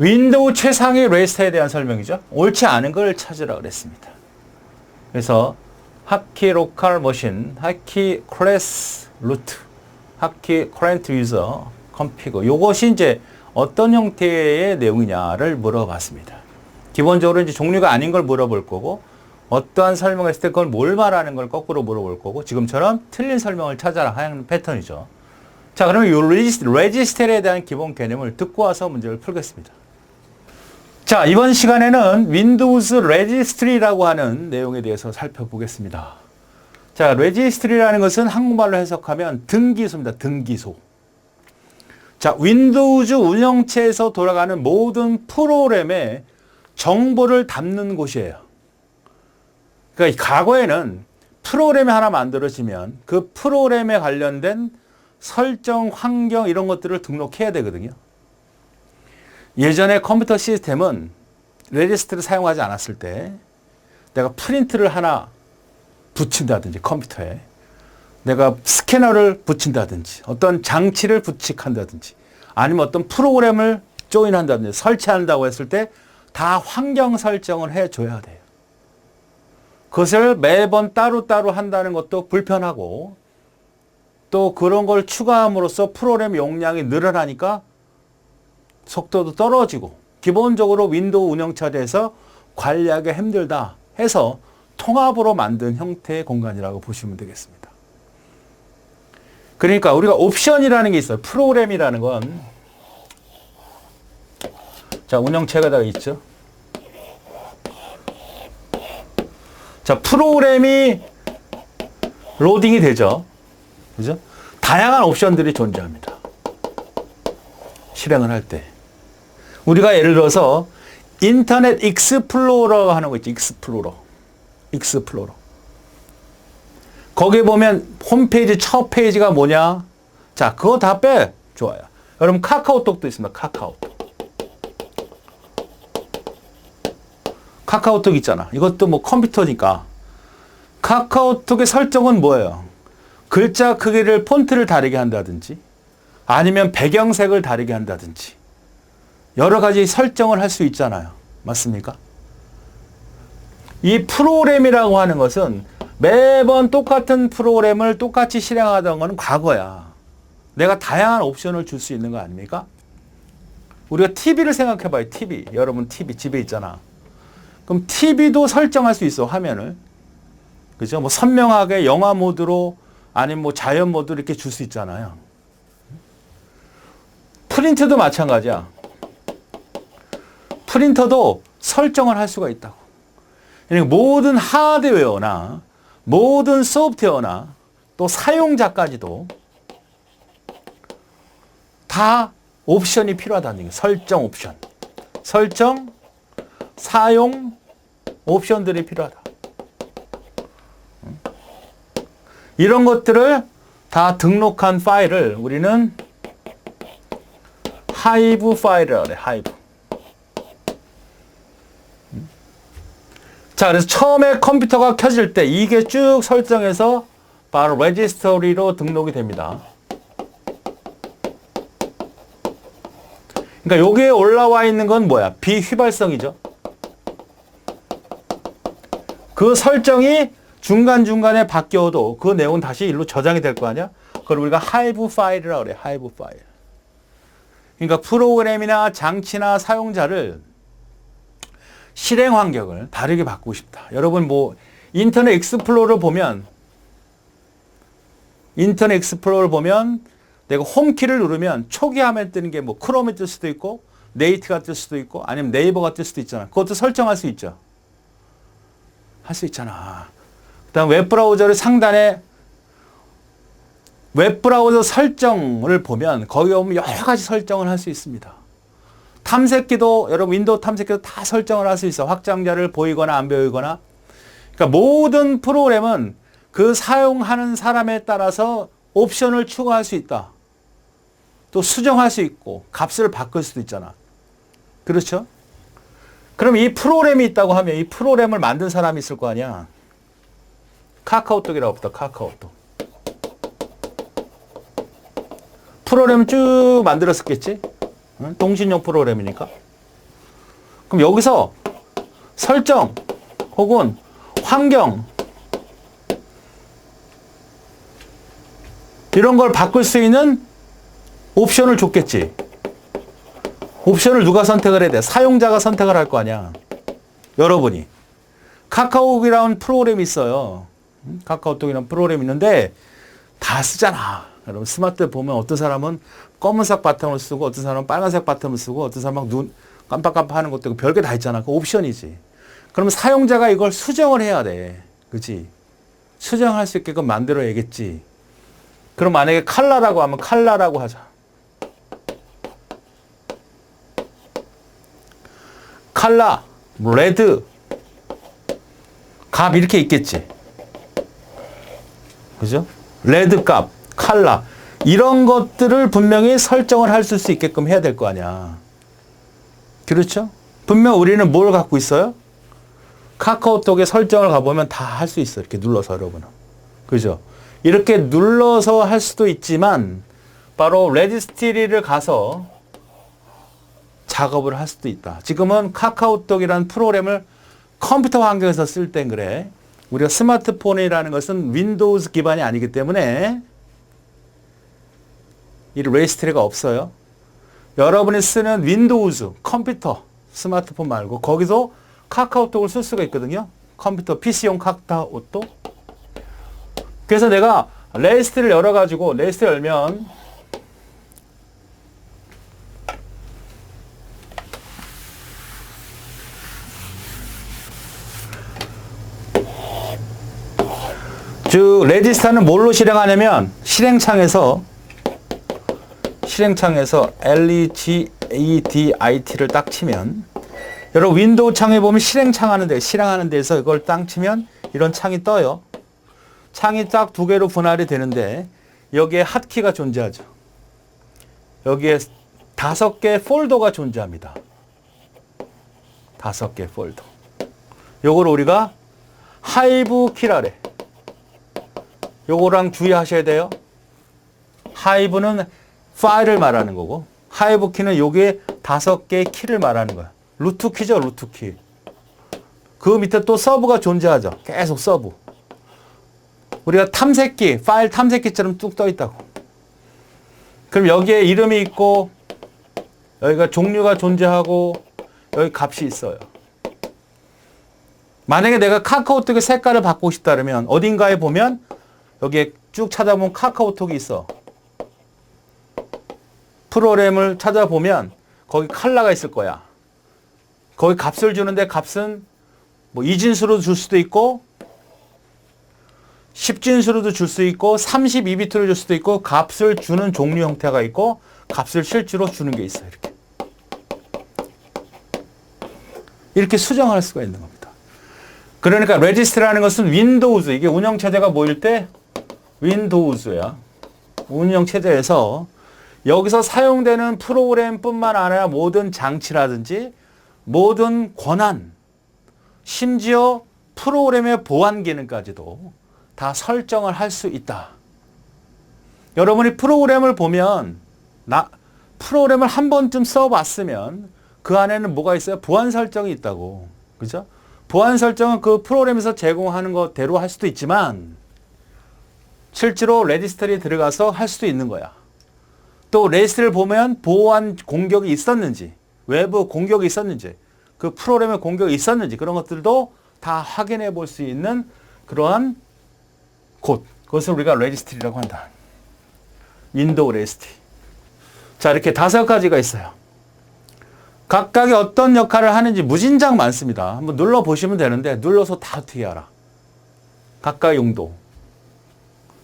윈도우 최상위 레스터에 대한 설명이죠. 옳지 않은 걸 찾으라 그랬습니다. 그래서 하키 로컬 머신, 하키 클래스 루트, 하키 커렌트 유저 컴피그 요것이 이제 어떤 형태의 내용이냐를 물어봤습니다. 기본적으로 이제 종류가 아닌 걸 물어볼 거고 어떠한 설명을 했을 때 그걸 뭘 말하는 걸 거꾸로 물어볼 거고 지금처럼 틀린 설명을 찾아라 하는 패턴이죠. 자, 그러면 이 레지스, 레지스텔에 대한 기본 개념을 듣고 와서 문제를 풀겠습니다. 자, 이번 시간에는 윈도우즈 레지스트리라고 하는 내용에 대해서 살펴보겠습니다. 자, 레지스트리라는 것은 한국말로 해석하면 등기소입니다. 등기소. 자, 윈도우즈 운영체에서 돌아가는 모든 프로그램의 정보를 담는 곳이에요. 그러니까 과거에는 프로그램이 하나 만들어지면 그 프로그램에 관련된 설정, 환경 이런 것들을 등록해야 되거든요. 예전에 컴퓨터 시스템은 레지스트를 사용하지 않았을 때 내가 프린트를 하나 붙인다든지 컴퓨터에 내가 스캐너를 붙인다든지 어떤 장치를 부착한다든지 아니면 어떤 프로그램을 조인한다든지 설치한다고 했을 때 다 환경 설정을 해줘야 돼요. 그것을 매번 따로따로 한다는 것도 불편하고 또 그런 걸 추가함으로써 프로그램 용량이 늘어나니까 속도도 떨어지고 기본적으로 윈도우 운영체제에서 관리하기 힘들다 해서 통합으로 만든 형태의 공간이라고 보시면 되겠습니다. 그러니까 우리가 옵션이라는 게 있어요. 프로그램이라는 건. 자, 운영체가 다 있죠. 자, 프로그램이 로딩이 되죠. 그죠? 다양한 옵션들이 존재합니다. 실행을 할 때. 우리가 예를 들어서 인터넷 익스플로러 하는 거 있죠. 익스플로러. 익스플로러. 거기에 보면 홈페이지 첫 페이지가 뭐냐? 자, 그거 다 빼. 좋아요. 여러분 카카오톡도 있습니다. 카카오톡. 카카오톡 있잖아. 이것도 뭐 컴퓨터니까. 카카오톡의 설정은 뭐예요? 글자 크기를 폰트를 다르게 한다든지 아니면 배경색을 다르게 한다든지 여러 가지 설정을 할 수 있잖아요. 맞습니까? 이 프로그램이라고 하는 것은 매번 똑같은 프로그램을 똑같이 실행하던 것은 과거야. 내가 다양한 옵션을 줄 수 있는 거 아닙니까? 우리가 TV를 생각해 봐요. TV. 여러분 TV 집에 있잖아. 그럼 TV도 설정할 수 있어. 화면을. 그죠? 뭐 선명하게 영화 모드로 아니면 뭐 자연 모드로 이렇게 줄 수 있잖아요. 프린트도 마찬가지야. 프린터도 설정을 할 수가 있다고. 그러니까 모든 하드웨어나 모든 소프트웨어나 또 사용자까지도 다 옵션이 필요하다는 얘기예요. 설정 옵션. 설정, 사용, 옵션들이 필요하다. 이런 것들을 다 등록한 파일을 우리는 하이브 파일이라고 그래, 하이브. 자, 그래서 처음에 컴퓨터가 켜질 때 이게 쭉 설정해서 바로 레지스터리로 등록이 됩니다. 그러니까 여기에 올라와 있는 건 뭐야? 비휘발성이죠. 그 설정이 중간중간에 바뀌어도 그 내용은 다시 일로 저장이 될 거 아니야? 그걸 우리가 하이브 파일이라고 그래. 하이브 파일. 그러니까 프로그램이나 장치나 사용자를 실행 환경을 다르게 바꾸고 싶다. 여러분 뭐 인터넷 익스플로러 보면 인터넷 익스플로러 보면 내가 홈키를 누르면 초기 화면 뜨는 게 뭐 크롬이 뜰 수도 있고 네이트가 뜰 수도 있고 아니면 네이버가 뜰 수도 있잖아. 그것도 설정할 수 있죠. 할 수 있잖아. 그다음 웹브라우저를 상단에 웹브라우저 설정을 보면 거기 오면 여러 가지 설정을 할 수 있습니다. 탐색기도 여러분 윈도우 탐색기도 다 설정을 할 수 있어. 확장자를 보이거나 안 보이거나. 그러니까 모든 프로그램은 그 사용하는 사람에 따라서 옵션을 추가할 수 있다. 또 수정할 수 있고 값을 바꿀 수도 있잖아. 그렇죠? 그럼 이 프로그램이 있다고 하면 이 프로그램을 만든 사람이 있을 거 아니야. 카카오톡이라고 부터 카카오톡. 프로그램 쭉 만들었었겠지? 응? 통신용 프로그램이니까. 그럼 여기서 설정 혹은 환경 이런 걸 바꿀 수 있는 옵션을 줬겠지. 옵션을 누가 선택을 해야 돼? 사용자가 선택을 할 거 아니야. 여러분이. 카카오톡이라는 프로그램이 있어요. 음? 카카오톡이라는 프로그램이 있는데 다 쓰잖아. 여러분 스마트 보면 어떤 사람은 검은색 바탕을 쓰고 어떤 사람은 빨간색 바탕을 쓰고 어떤 사람은 눈 깜빡깜빡 하는 것도 있고 별게 다 있잖아. 그 옵션이지. 그러면 사용자가 이걸 수정을 해야 돼. 그치? 수정할 수 있게끔 만들어야겠지. 그럼 만약에 칼라라고 하면 칼라라고 하자. 칼라, 레드, 값 이렇게 있겠지. 그죠? 레드 값, 칼라 이런 것들을 분명히 설정을 할 수 있게끔 해야 될 거 아니야. 그렇죠? 분명 우리는 뭘 갖고 있어요? 카카오톡에 설정을 가보면 다 할 수 있어. 이렇게 눌러서 여러분은. 그죠? 이렇게 눌러서 할 수도 있지만 바로 레지스트리를 가서 작업을 할 수도 있다. 지금은 카카오톡이라는 프로그램을 컴퓨터 환경에서 쓸 땐 그래. 우리가 스마트폰이라는 것은 윈도우즈 기반이 아니기 때문에 이 레지스트리가 없어요. 여러분이 쓰는 윈도우즈 컴퓨터 스마트폰 말고 거기서 카카오톡을 쓸 수가 있거든요. 컴퓨터 PC용 카카오톡. 그래서 내가 레지스트를 열어가지고 레지스트 열면 즉 레지스타는 뭘로 실행하냐면 실행창에서 실행창에서 legedit를 딱 치면 여러분 윈도우 창에 보면 실행창 하는 데 실행하는 데서 이걸 딱 치면 이런 창이 떠요. 창이 딱 두 개로 분할이 되는데 여기에 핫키가 존재하죠. 여기에 다섯 개 폴더가 존재합니다. 다섯 개 폴더. 요걸 우리가 하이브 키라래. 요거랑 주의하셔야 돼요. 하이브는 파일을 말하는 거고 하이브 키는 요게 다섯 개의 키를 말하는 거야. 루트 키죠, 루트 키. 그 밑에 또 서브가 존재하죠. 계속 서브. 우리가 탐색기, 파일 탐색기처럼 뚝 떠 있다고. 그럼 여기에 이름이 있고 여기가 종류가 존재하고 여기 값이 있어요. 만약에 내가 카카오톡의 색깔을 바꾸고 싶다 그러면 어딘가에 보면 여기에 쭉 찾아보면 카카오톡이 있어. 프로그램을 찾아보면 거기 칼라가 있을 거야. 거기 값을 주는데 값은 뭐 이진수로 줄 수도 있고 10진수로도 줄 수 있고 32비트로 줄 수도 있고 값을 주는 종류 형태가 있고 값을 실제로 주는 게 있어요. 이렇게. 이렇게 수정할 수가 있는 겁니다. 그러니까 레지스트라는 것은 윈도우즈 이게 운영 체제가 뭐일 때 윈도우즈야. 운영 체제에서 여기서 사용되는 프로그램뿐만 아니라 모든 장치라든지 모든 권한 심지어 프로그램의 보안 기능까지도 다 설정을 할 수 있다. 여러분이 프로그램을 보면 나 프로그램을 한 번쯤 써봤으면 그 안에는 뭐가 있어요? 보안 설정이 있다고. 그죠? 보안 설정은 그 프로그램에서 제공하는 것대로 할 수도 있지만 실제로 레지스터리에 들어가서 할 수도 있는 거야. 또 레지스트를 보면 보안 공격이 있었는지, 외부 공격이 있었는지, 그 프로그램에 공격이 있었는지 그런 것들도 다 확인해 볼 수 있는 그러한 곳. 그것을 우리가 레지스트리라고 한다. 윈도우 레지스트리. 자, 이렇게 다섯 가지가 있어요. 각각이 어떤 역할을 하는지 무진장 많습니다. 한번 눌러보시면 되는데 눌러서 다 어떻게 알아. 각각 용도.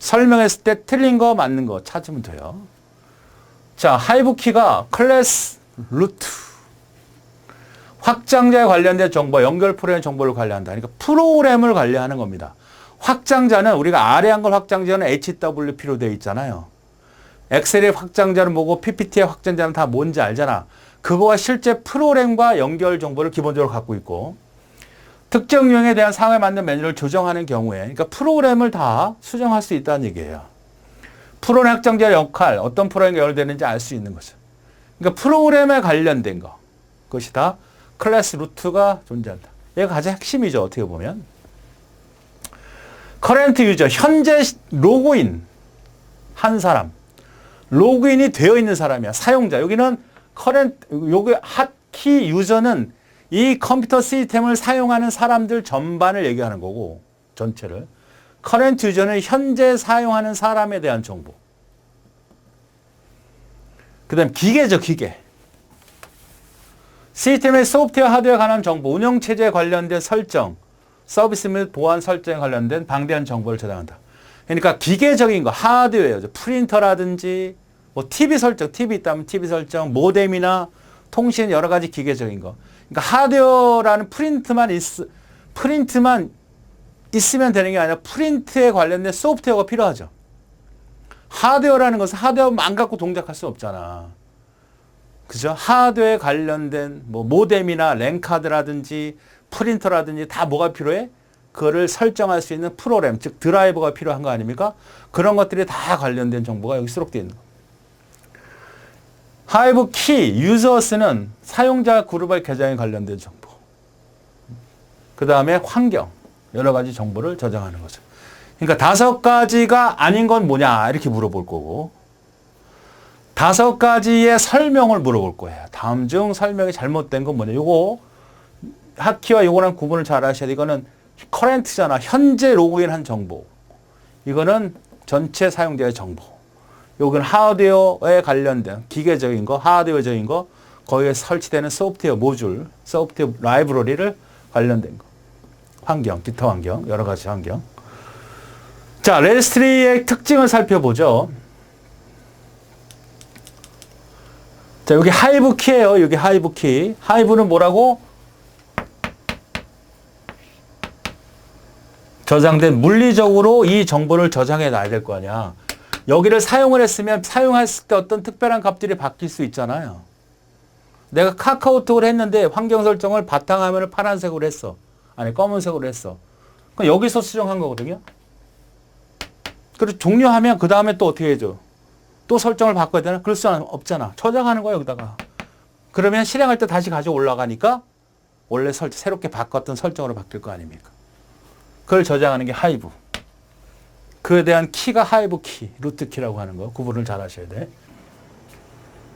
설명했을 때 틀린 거 맞는 거 찾으면 돼요. 자, 하이브 키가 클래스 루트. 확장자에 관련된 정보, 연결 프로그램 정보를 관리한다. 그러니까 프로그램을 관리하는 겁니다. 확장자는 우리가 아래 한글 확장자는 HWP로 되어 있잖아요. 엑셀의 확장자는 뭐고 PPT의 확장자는 다 뭔지 알잖아. 그거와 실제 프로그램과 연결 정보를 기본적으로 갖고 있고 특정 유형에 대한 상황에 맞는 메뉴를 조정하는 경우에 그러니까 프로그램을 다 수정할 수 있다는 얘기예요. 프로그램 확장자의 역할, 어떤 프로그램과 연결되는지 알 수 있는 거죠. 그러니까 프로그램에 관련된 거. 그것이 다 클래스 루트가 존재한다. 얘가 가장 핵심이죠. 어떻게 보면. 커렌트 유저, 현재 로그인 한 사람. 로그인이 되어 있는 사람이야. 사용자. 여기는 커렌트, 여기 핫키 유저는 이 컴퓨터 시스템을 사용하는 사람들 전반을 얘기하는 거고, 전체를. 커렌트 유저는 현재 사용하는 사람에 대한 정보. 그 다음 기계죠, 기계. 시스템의 소프트웨어, 하드웨어 관한 정보, 운영체제에 관련된 설정, 서비스 및 보안 설정에 관련된 방대한 정보를 저장한다. 그러니까 기계적인 거, 하드웨어죠. 프린터라든지, 뭐 TV 설정, TV 있다면 TV 설정, 모뎀이나 통신 여러 가지 기계적인 거. 그러니까 하드웨어라는 프린트만 있, 프린트만 있으면 되는 게 아니라 프린트에 관련된 소프트웨어가 필요하죠. 하드웨어라는 것은 하드웨어만 갖고 동작할 수 없잖아. 그죠? 하드웨어에 관련된 뭐 모뎀이나 랜카드라든지 프린터라든지 다 뭐가 필요해? 그거를 설정할 수 있는 프로그램, 즉 드라이버가 필요한 거 아닙니까? 그런 것들이 다 관련된 정보가 여기 수록되어 있는 거. 하이브 키, 유저스는 사용자 그룹의 계정에 관련된 정보. 그 다음에 환경, 여러 가지 정보를 저장하는 거죠. 그러니까 다섯 가지가 아닌 건 뭐냐 이렇게 물어볼 거고 다섯 가지의 설명을 물어볼 거예요. 다음 중 설명이 잘못된 건 뭐냐. 요거 하키와 요거랑 구분을 잘 하셔야 돼. 이거는 커렌트잖아. 현재 로그인한 정보. 이거는 전체 사용자의 정보. 요건 하드웨어에 관련된 기계적인 거, 하드웨어적인 거, 거기에 설치되는 소프트웨어 모듈, 소프트웨어 라이브러리를 관련된 거. 환경, 기타 환경, 여러 가지 환경. 자, 레지스트리의 특징을 살펴보죠. 자, 여기 하이브 키예요. 여기 하이브 키. 하이브는 뭐라고? 저장된 물리적으로 이 정보를 저장해 놔야 될 거 아니야. 여기를 사용을 했으면 사용했을 때 어떤 특별한 값들이 바뀔 수 있잖아요. 내가 카카오톡을 했는데 환경 설정을 바탕화면을 파란색으로 했어. 아니 검은색으로 했어. 그럼 여기서 수정한 거거든요. 그리고 종료하면 그 다음에 또 어떻게 해줘? 또 설정을 바꿔야 되나? 그럴 수 없잖아. 저장하는 거야 여기다가. 그러면 실행할 때 다시 가져 올라가니까 원래 설 새롭게 바꿨던 설정으로 바뀔 거 아닙니까? 그걸 저장하는 게 하이브. 그에 대한 키가 하이브 키, 루트 키라고 하는 거 구분을 잘 하셔야 돼.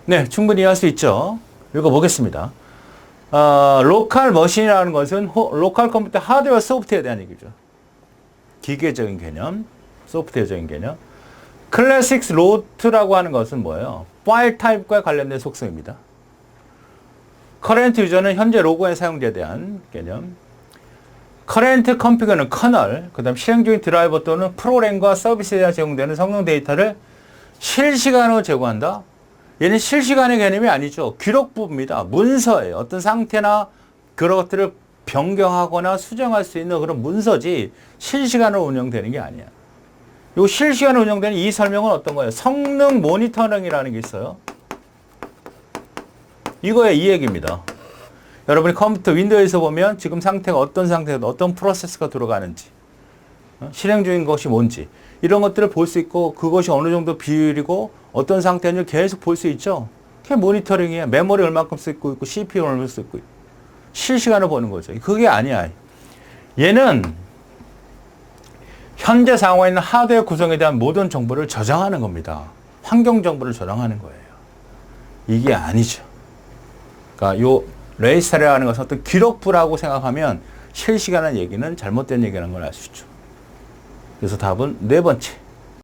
네, 충분히 이해할 수 있죠. 읽어보겠습니다. 어, 로컬 머신이라는 것은 호, 로컬 컴퓨터 하드웨어 소프트웨어에 대한 얘기죠. 기계적인 개념, 소프트웨어적인 개념. 클래식스 로트라고 하는 것은 뭐예요? 파일 타입과 관련된 속성입니다. 커렌트 유저는 현재 로그인 사용자에 대한 개념. 커렌트 컴피그는 커널, 그 다음 실행 중인 드라이버 또는 프로그램과 서비스에 대한 제공되는 성능 데이터를 실시간으로 제공한다. 얘는 실시간의 개념이 아니죠. 기록부입니다. 문서예요. 어떤 상태나 그런 것들을 변경하거나 수정할 수 있는 그런 문서지 실시간으로 운영되는 게 아니야. 요 실시간으로 운영되는 이 설명은 어떤 거예요? 성능 모니터링이라는 게 있어요. 이거의 이 얘기입니다. 여러분이 컴퓨터 윈도우에서 보면 지금 상태가 어떤 상태가 어떤 프로세스가 들어가는지 어? 실행 중인 것이 뭔지 이런 것들을 볼 수 있고 그것이 어느 정도 비율이고 어떤 상태인지 계속 볼 수 있죠. 그게 모니터링이야. 메모리 얼마큼 쓰고 있고 CPU 얼마큼 쓰고 있고 실시간으로 보는 거죠. 그게 아니야. 얘는 현재 상황에 있는 하드웨어 구성에 대한 모든 정보를 저장하는 겁니다. 환경 정보를 저장하는 거예요. 이게 아니죠. 그러니까 요 레이스타라는 것은 어떤 기록부라고 생각하면 실시간한 얘기는 잘못된 얘기라는 걸 알 수 있죠. 그래서 답은 네 번째.